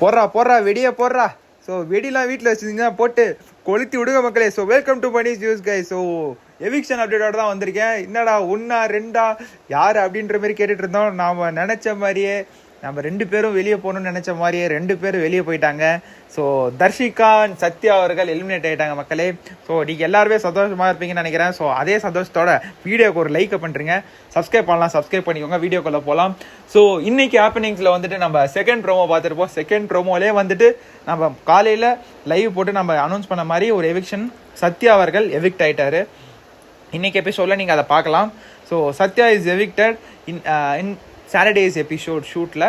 போடுறா போடுறா வெடியை போடுறா ஸோ வெடிலாம் வீட்டில் வச்சுருந்தீங்கன்னா போட்டு கொளுத்தி விடுங்க மக்களே. So welcome to Mani juice guy so eviction அப்டேட்டோட தான் வந்திருக்கேன். என்னடா ஒன்றா ரெண்டா யார் அப்படின்ற மாதிரி கேட்டுட்டு இருந்தோம். நாம் நினச்ச மாதிரியே நம்ம ரெண்டு பேரும் வெளியே போகணும்னு நினச்ச மாதிரியே ரெண்டு பேரும் வெளியே போயிட்டாங்க. ஸோ தர்ஷிகா சத்யா அவர்கள் எலிமினேட் ஆகிட்டாங்க மக்களே. ஸோ நீங்கள் எல்லாருமே சந்தோஷமாக இருப்பீங்கன்னு நினைக்கிறேன். ஸோ அதே சந்தோஷத்தோட வீடியோக்கு ஒரு லைக்கை பண்ணுறீங்க சப்ஸ்கிரைப் பண்ணலாம் சப்ஸ்கிரைப் பண்ணிக்கோங்க வீடியோக்குள்ளே போகலாம் ஸோ இன்றைக்கி ஹாப்பனிங்ஸில் வந்துட்டு நம்ம செகண்ட் ப்ரோமோ பார்த்துருப்போம். செகண்ட் ப்ரோமோலே வந்துட்டு நம்ம காலையில் லைவ் போட்டு நம்ம அனௌன்ஸ் பண்ண மாதிரி ஒரு எவிக்ஷன் சத்யா அவர்கள் எவிக்ட் ஆயிட்டாரு. இன்னைக்கு எபிசோடில் நீங்கள் அதை பார்க்கலாம். So Sathya is evicted in in Saturday's episode ஷூட்டில்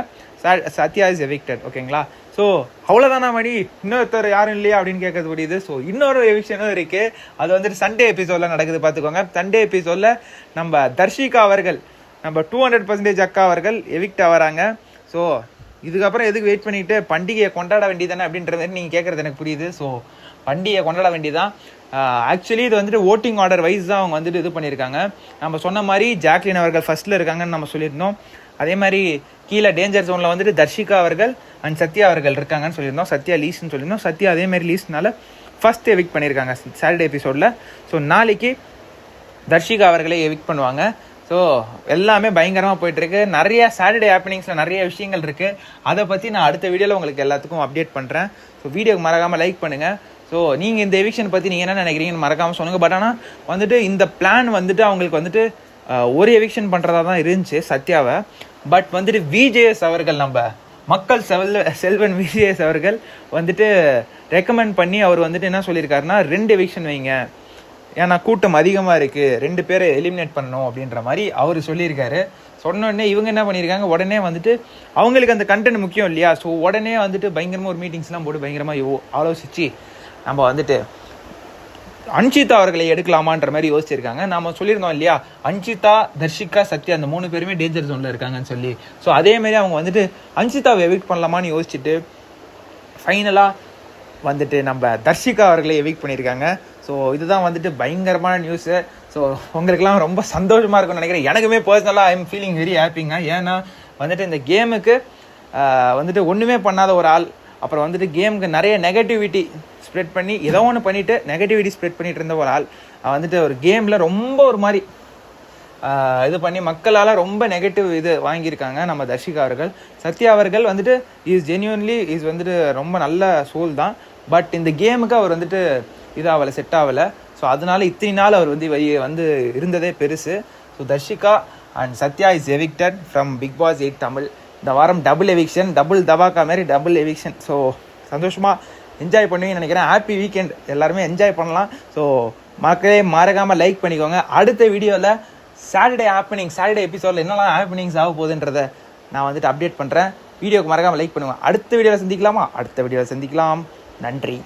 Sathya is evicted ஓகேங்களா ஸோ அவ்வளோதானா மணி? இன்னொருத்தர் யாரும் இல்லையா அப்படின்னு கேட்கறது முடியுது. ஸோ இன்னொரு எவிக்ஷனும் இருக்குது அது வந்துட்டு சண்டே எபிசோடில் நடக்குது பார்த்துக்கோங்க. சண்டே எபிசோடில் நம்ம தர்ஷிகா அவர்கள் நம்ம டூ ஹண்ட்ரட் பர்சன்டேஜ் அக்கா அவர்கள் எவிக்ட் ஆகிறாங்க ஸோ இதுக்கப்புறம் எதுக்கு வெயிட் பண்ணிட்டு பண்டிகையை கொண்டாட வேண்டியதானே அப்படின்றது நீங்கள் கேட்குறது எனக்கு புரியுது. ஸோ பண்டிகையை கொண்டாட வேண்டியதான் ஆக்சுவலி இது வந்துட்டு ஓட்டிங் ஆர்டர் வைஸ் தான் அவங்க வந்துட்டு இது பண்ணியிருக்காங்க. நம்ம சொன்ன மாதிரி ஜாக்லின் அவர்கள் ஃபர்ஸ்ட்டில் இருக்காங்கன்னு நம்ம சொல்லியிருந்தோம். அதே மாதிரி கீழே டேஞ்சர் ஜோனில் வந்துட்டு தர்ஷிகா அவர்கள் அண்ட் சத்யா அவர்கள் இருக்காங்கன்னு சொல்லியிருந்தோம். சத்யா லீஸ்ன்னு சொல்லியிருந்தோம். சத்யா அதே மாதிரி லீஸ்னால ஃபர்ஸ்ட் எவிக் பண்ணியிருக்காங்க சாட்டர்டே எபிசோடில் ஸோ நாளைக்கு தர்ஷிகா அவர்களே எவிக் பண்ணுவாங்க. ஸோ எல்லாமே பயங்கரமாக போயிட்டுருக்கு. நிறைய சாட்டர்டே ஹாப்பனிங்ஸில் நிறைய விஷயங்கள் இருக்குது அதை பற்றி நான் அடுத்த வீடியோவில் உங்களுக்கு எல்லாத்துக்கும் அப்டேட் பண்ணுறேன் ஸோ வீடியோக்கு மறக்காமல் லைக் பண்ணுங்கள் ஸோ நீங்கள் இந்த எவிக்ஷன் பற்றி நீங்கள் என்ன நினைக்கிறீங்கன்னு மறக்காமல் சொல்லுங்கள் பட் ஆனால் வந்துட்டு இந்த பிளான் வந்துட்டு அவங்களுக்கு வந்துட்டு ஒரு எவிக்ஷன் பண்ணுறதா தான் இருந்துச்சு சத்யாவை. பட் வந்துட்டு விஜேஎஸ் அவர்கள் நம்ம மக்கள் செவல் செல்வன் விஜேஎஸ் அவர்கள் வந்துட்டு ரெக்கமெண்ட் பண்ணி அவர் வந்துட்டு என்ன சொல்லியிருக்காருன்னா ரெண்டு எவிக்ஷன் வைங்க. ஏன்னா கூட்டம் அதிகமாக இருக்குது ரெண்டு பேரை எலிமினேட் பண்ணணும் அப்படின்ற மாதிரி அவர் சொல்லியிருக்காரு. சொன்னோடனே இவங்க என்ன பண்ணியிருக்காங்க? உடனே வந்துட்டு அவங்களுக்கு அந்த கண்டென்ட் முக்கியம் இல்லையா? ஸோ உடனே வந்துட்டு பயங்கரமாக ஒரு மீட்டிங்ஸ்லாம் போட்டு பயங்கரமாக யோ ஆலோசித்து நம்ம வந்துட்டு அன்ஷிதா அவர்களை எடுக்கலாமான்ற மாதிரி யோசிச்சிருக்காங்க. நாம சொல்லியிருந்தோம் இல்லையா? அன்ஷிதா தர்ஷிகா சத்யா அந்த மூணு பேருமே டேஞ்சர் ஜோன்ல இருக்காங்கன்னு சொல்லி. ஸோ அதே மாதிரி அவங்க வந்துட்டு அன்ஷிதாவை எவிக் பண்ணலாமான்னு யோசிச்சுட்டு ஃபைனலாக வந்துட்டு நம்ம தர்ஷிகா அவர்களை எவிக் பண்ணியிருக்காங்க. ஸோ இதுதான் வந்துட்டு பயங்கரமான நியூஸு ஸோ உங்களுக்குலாம் ரொம்ப சந்தோஷமாக இருக்கும்னு நினைக்கிறேன். எனக்குமே பர்சனலாக ஐ எம் ஃபீலிங் வெரி ஹாப்பிங்க ஏன்னா வந்துட்டு இந்த கேமுக்கு வந்துட்டு ஒன்றுமே பண்ணாத ஒரு ஆள் அப்புறம் வந்துட்டு கேமுக்கு நிறைய நெகட்டிவிட்டி ஸ்ப்ரெட் பண்ணி ஏதோ ஒன்று பண்ணிவிட்டு நெகட்டிவிட்டி ஸ்ப்ரெட் பண்ணிட்டு இருந்த ஒரு ஆள். வந்துட்டு ஒரு கேமில் ரொம்ப ஒரு மாதிரி இது பண்ணி மக்களால் ரொம்ப நெகட்டிவ் இது வாங்கியிருக்காங்க நம்ம தர்ஷிகா அவர்கள். சத்யா அவர்கள் வந்துட்டு இஸ் ஜென்யூன்லி இஸ் வந்துட்டு ரொம்ப நல்ல சோல் தான். பட் இந்த கேமுக்கு அவர் வந்துட்டு இதாகலை செட் ஆகலை ஸோ அதனால இத்தனை நாள் அவர் வந்து வெளியே வந்து இருந்ததே பெருசு. So Dharshika and Sathya is evicted from Bigg Boss eight Tamil இந்த வாரம் டபுள் எவிக்ஷன் டபுள் தவாக்கா மாதிரி டபுள் எவிக்ஷன் ஸோ சந்தோஷமாக என்ஜாய் பண்ணுவீங்கன்னு நினைக்கிறேன். ஹாப்பி வீக்கெண்ட் எல்லாருமே என்ஜாய் பண்ணலாம். ஸோ மக்களே மறக்காமல் லைக் பண்ணிக்கோங்க. அடுத்த வீடியோவில் சாட்டர்டே ஹாப்பனிங் சாட்டர்டே எபிசோடில் என்னெல்லாம் ஹாப்பனிங்ஸ் ஆக போகுதுன்றத நான் வந்துட்டு அப்டேட் பண்ணுறேன் வீடியோக்கு மறக்காமல் லைக் பண்ணுவேன் அடுத்த வீடியோவில் சந்திக்கலாமா? அடுத்த வீடியோவில் சந்திக்கலாம். நன்றி.